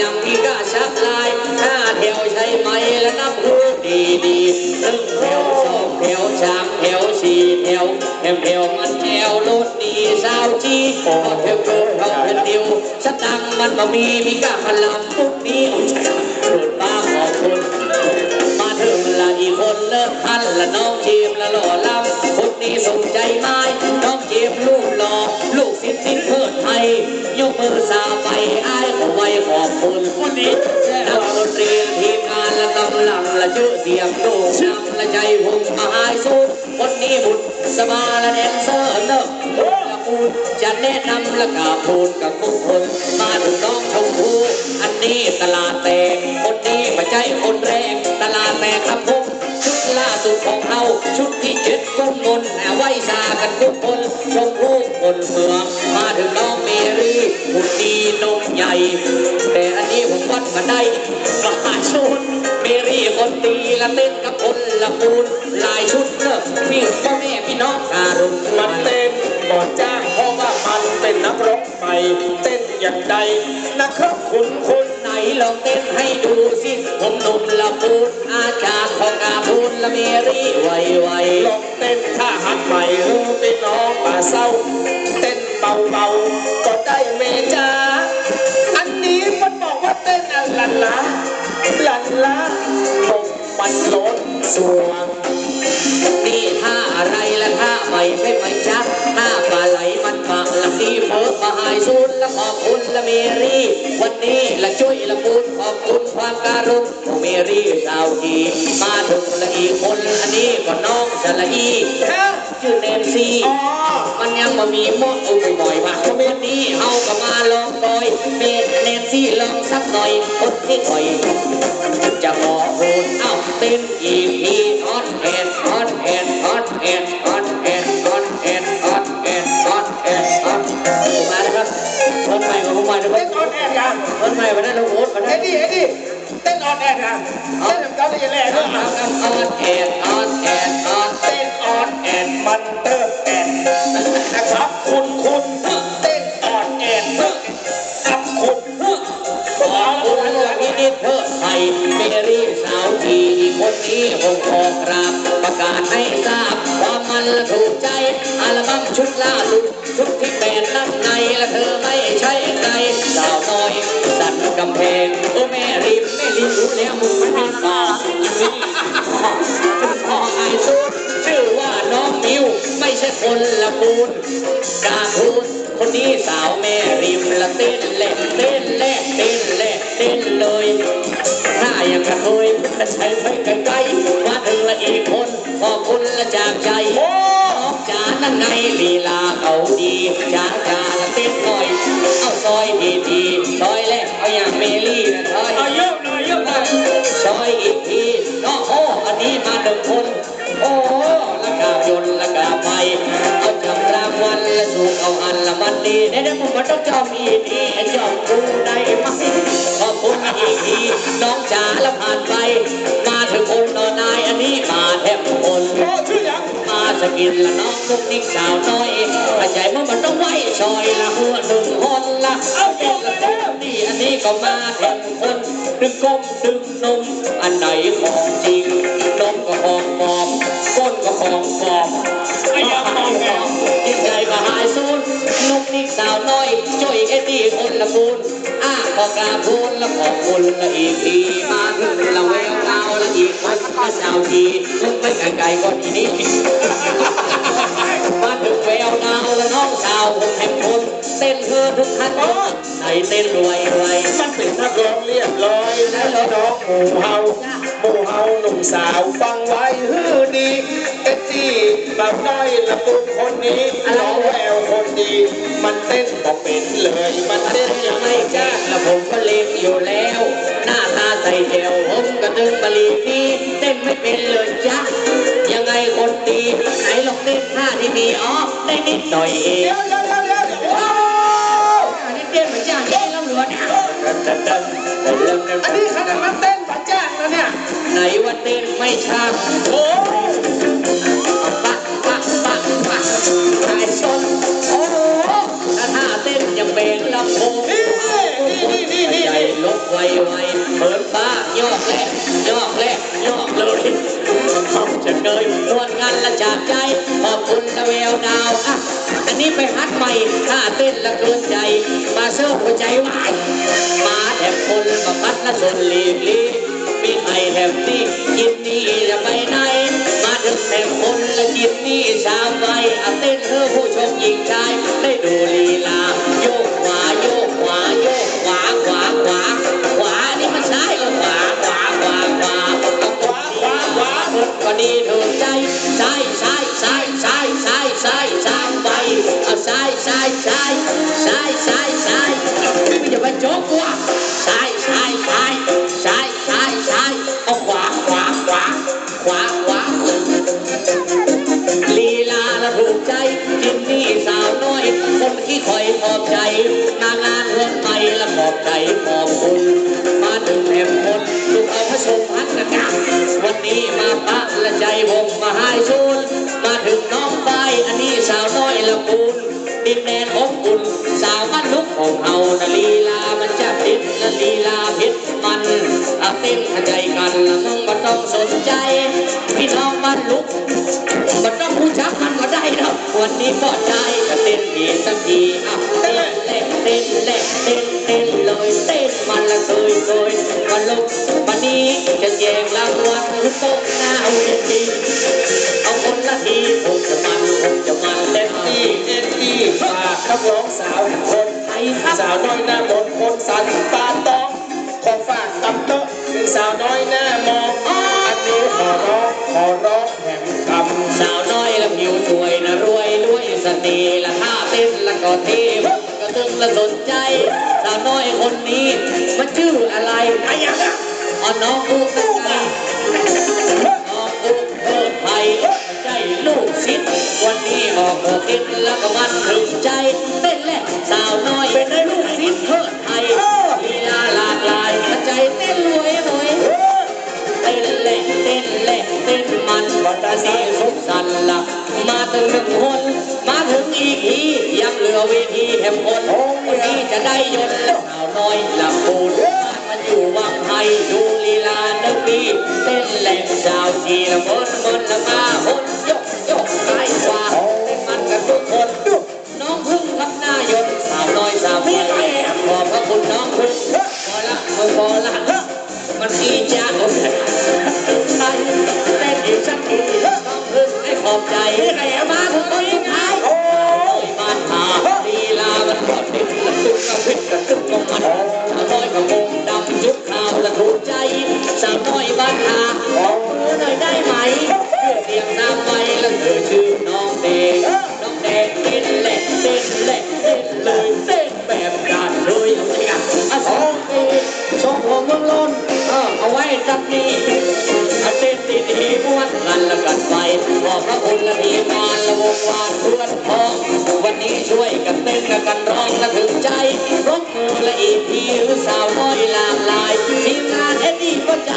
ยังอีกาชักลายห้าแถวใช่ไหมและนับรู้ดีดีๆหนึ่งแถวสองแถวสามแถวสี่แถวแถวแถวมันแถวรถดีสาวจีพอแถวเกินเราเป็นเดียวสตังค์มันบ่มีมีกาพลังทุก ยกมือสาไปอ้ายขอไว้ขอบคุณคนนี้นักดนตรีทีมงานและกำลังละชื่อเสียงโด่งดังละใจผมมาหายสู้คนนี้บุญสบาละแดนเซอร์เลิกละปูนจะแนะนำละกาพูนกับทุกคน มาถึงน้องชมพู่อันนี้ตลาดแตกคนนี้มาใจคนแรกตลาดแตกครับผมชุดล่าสุดของเขาชุดที่เจ็ดก้มมนแไหวซากันทุกคนชมพู่คนเมืองมาถึงน้อง หุ่นดีนมใหญ่ แต่อันนี้ผมวัดมาได้มหาชุดเมรี่คนตีละเต้นกับคนละปูนหลายชุดเนอะพี่พ่อแม่พี่น้องการุณมันเต้นก่อนจ้างเพราะว่ามันเป็นนักร้องใหม่เต้นอย่างใดนะครับคุณคุณไหนลองเต้นให้ดูสิผมหนุ่มละปูนอาจารย์ของกาพูนละเมรี่ไวไวลองเต้นท่าหัดใหม่เออพี่น้องป่าเศร้า เต้นเบาๆก็ อันลันละลันละลมมันล้นสวงนี่ท่าอะไรละท่าใหม่ไม่ไหมจ๊ะท่าปลาไหลมันปากละดีเฟิร์มาหายซูนละขอบคุณละเมรี่ วันนี้ละช่วยละปูนขอบคุณความการุณของเมรี่ชาวจีมาถึงละอีกคนอันนี้ก็น้องชะละอีฮะชื่อเนมซี่อ๋อมันยังมามีหมดเอาบ่อยๆมาวันนี้เฮา ก็มาลองต่อยเมดเนมซี่ลองสักหน่อยคนที่ต่อยจะบอกโอนเอาเต้นอีกทีออนแอนออนแอนออนแอนออนแอนออนแอนออนแอนออนแอนออนมาแล้วครับคนใหม่ของผมมาแล้วคเต้บนออนแอร์กันคนใหม่วันนั้นเราโอ๊ตวันเอ็นั้นดี้เอ็ดดี้เต้นออนแอร์กันเต้นแบบเกาหลีแหล่ด้วยออนแอนออนแอนออนเต้นออนแอนมันเตอร์แอนนะครับ คุณคุณเต้น ครับคุณขอบคุณหลวงพี่นิดเทิดไทยเมรี่สาวทีคนนี้ผมขอกราบประกาศให้ทราบว่ามันถูกใจอัลบั้มชุดล่าสุดชุดที่แปดนั่นในและเธอไม่ใช่ใครสาวน้อย สันกำแพงโอ้แม่ริมแม่ริมรู้แล้วมึงไม่มีตาอีนี่ขอ คนละปูนกาพูนคนนี้สาวแม่ริมละเต้นเล่นเต้นแลกเต้นแลกเต้นเลยหน้าอย่างกระเทยพุทธชัยไปใกล้ๆมาถึงละอีกคนขอบคุณละจากใจโอ้น้องจ๋านั่นไงลีลาเขาดีจ๋าจ๋าละเต้นหน่อย เอาซอยดีดีๆซอยแรกเอาอย่างเมลี่นะซอยเอาเยอะหน่อยเยอะหน่อยซอยอีกทีน้องโอ้อันนี้มาหนึ่งคนโอ้ละกา บยนละกาไปเอาจำรางวัลละสูงเอาอันละมันดีในนั้นผมมาต้องจอมอีกทีไอ้จอมดูได้ไหมขอบคุณอีกทีน้องจ๋าละผ่านไปะกินละน้องลูกนิ่งสาวน้อยแต่ใจมันมันต้องไหวชอยละหัวหนึ่งคนละเอาเด็กละคนนี่อันนี้ก็มาแทนคนดึงก้มดึงนมอันไหนของจริงนมก็ของปลอมก้นก็ของปลอมไอ้ยาปลอมแกยิ่งใหญ่ก็หายสูญลูกนิ่งสาวน้อย คนละปูนอ้าขอกราบพูนและขอบคุณละอีกทีมาถึงละเวลเก้าละอีกคนก็สาวทีลุกไปไกลๆก่อนอีนี้มาถึงแววดาวและน้องสาวผมแห่งคนเต้นเพื่อทุกท่านใส่เต้นรวยรวยมันเป็นนักร้องเรียบร้อยนะน้องหมู่เฮาหมู่เฮาหนุ่มสาวฟังไว้ฮือดีเอ็ดดี้แบบน้ละปุกคนนี้น้องแววคนดี มันเต้นบอกเป็น เลยมันเต้นยังไม่จ้าและผมก็เล็กอยู่แล้ว หน้าตาใส่เจวผมก็ตึงบลีนี้เต้นไม่เป็นเลยจ้ายังไงคนดีไหนลองเต้นท่าที่มีอ๋อได้นิดหน่อยเองเดี๋ยวเดี๋ยวเดี๋ยวเดี๋ยวเดี๋ยวโอ้อันนี้เต้นเหมือนจ้างที่ตำรวจเนี่ยอันนี้ขนาดมันเต้นปัจจ้างนะเนี่ยไหนว่าเต้นไม่ช่างโอ้ปักปักปักปักนายชนโอ้ เต้นยังเบงลำโพงนี่นี่นี่นี่ใจนี่ลบไวไวเปิดฟ้ายอกแรกยอกแรกยอกเลยเขาจะเกยนวดงานละจากใจ ขอบคุณละแววดาวอะอันนี้ไปฮัดใหม่ท่าเต้นละเกินใจ มาเสิร์ฟหัวใจวายมาแถมคนมาพัดละชนลีบลีมีไอแถมนี่กินนี่จะไปไหนมาถึงแถมคนละกินนี่ชามไว้อะเต้นเพื่อผู้ชมหญิงชาย ดีถูกใจใช่ใช่ใช่ใช่ใช่ใช่ใช่ไปเอาใช่ใช่ใช่ใช่ใช่ใช่ไม่อย่ามาโจกกู ลีลาละถูกใจจินนี่สาวน้อย คนที่คอยขอบใจนางานเรื่องใหม่ละขอบใจขอบคุณมาถึงแหมคนลูกเอาพระชมพักันกันวันนี้มาปะละใจผมมาให้ซูนมาถึงน้องไฟอันนี้สาวน้อยละปูนดินแดนอบอุ่นสาวบ้านลุกของเฮานะลีลา เต้นเข้าใจกันละมึงมาต้องสนใจ พี่น้องบ้านลุกมันต้องรู้จักกันก็ได้นะวันนี้ก็ได้จะเต้นทีสักทีอะเต้นเล่นเต้นเล่นเต้นเต้นเลยเต้นมันละเคยเคยวันลุกวันนี้จะแจกรางวัลทุกโต๊ะหน้าเวทีเอาคนละทีคงจะมันคงจะมันเต็มอีที่เอ็นอีฝากนักร้องสาวคนไอ้ครับสาวน้อยหน้ามนต์คนสันปาตองขอฝาก สาวน้อยหน้ามองอันนี้ขอร้องขอร้องแห่งคำสาวน้อยละผิวสวยนะรวยด้วยสน่ห์ละท่าเต้นละก็เทพก็ตึงละสนใจ สาวน้อยคนนี้มันชื่ออะไรอ้ยังอะอ๋อน้องอุกไงน้องอุกเพิดไทยใจลูกศิษย์วันนี้ออกหัวคิดแล้วก็มันถึงใจเต้นแหละสาวน้อยเป็นลูกศิษย์เพิดไทย มาถึงหนึ่งคน มาถึงอีกทียังเหลือเวทีแห่งคนวันนี้จะได้ยนสาวน้อยลำปูนมันอยู่วังไทยดูลีลาเดปีเต้นเล่นสาวจีละมนมนละมาคนยกยกซ้ายขวาเต้นมันกันทุกคนน้องพึ่งกับหน้ายนสาวน้อยสาวใหญ่ขอบพระคุณน้องพึ่งพอละมึงพอละมันอีจ้าคนไทยเต้นอีกสักที องพึ่งให้ขอบใจไอ้มาถึงคนสุดท้ายโอ้ยบ้านหาลีลามันก็ติดละตุ้งกระพริบกระตึกกระมันสาวน้อยกระมงดำจุดขาวละถูกใจสาวน้อยบ้านหา กันไปขอบพระคุณทีมานละวงวานเพื่อนพ้องวันนี้ช่วยกันเต้นกันร้องและถึงใจรบมือและอีพีหรือสาวน้อยหลากหลายทีมงานเอ็ดดี้ก็ใจ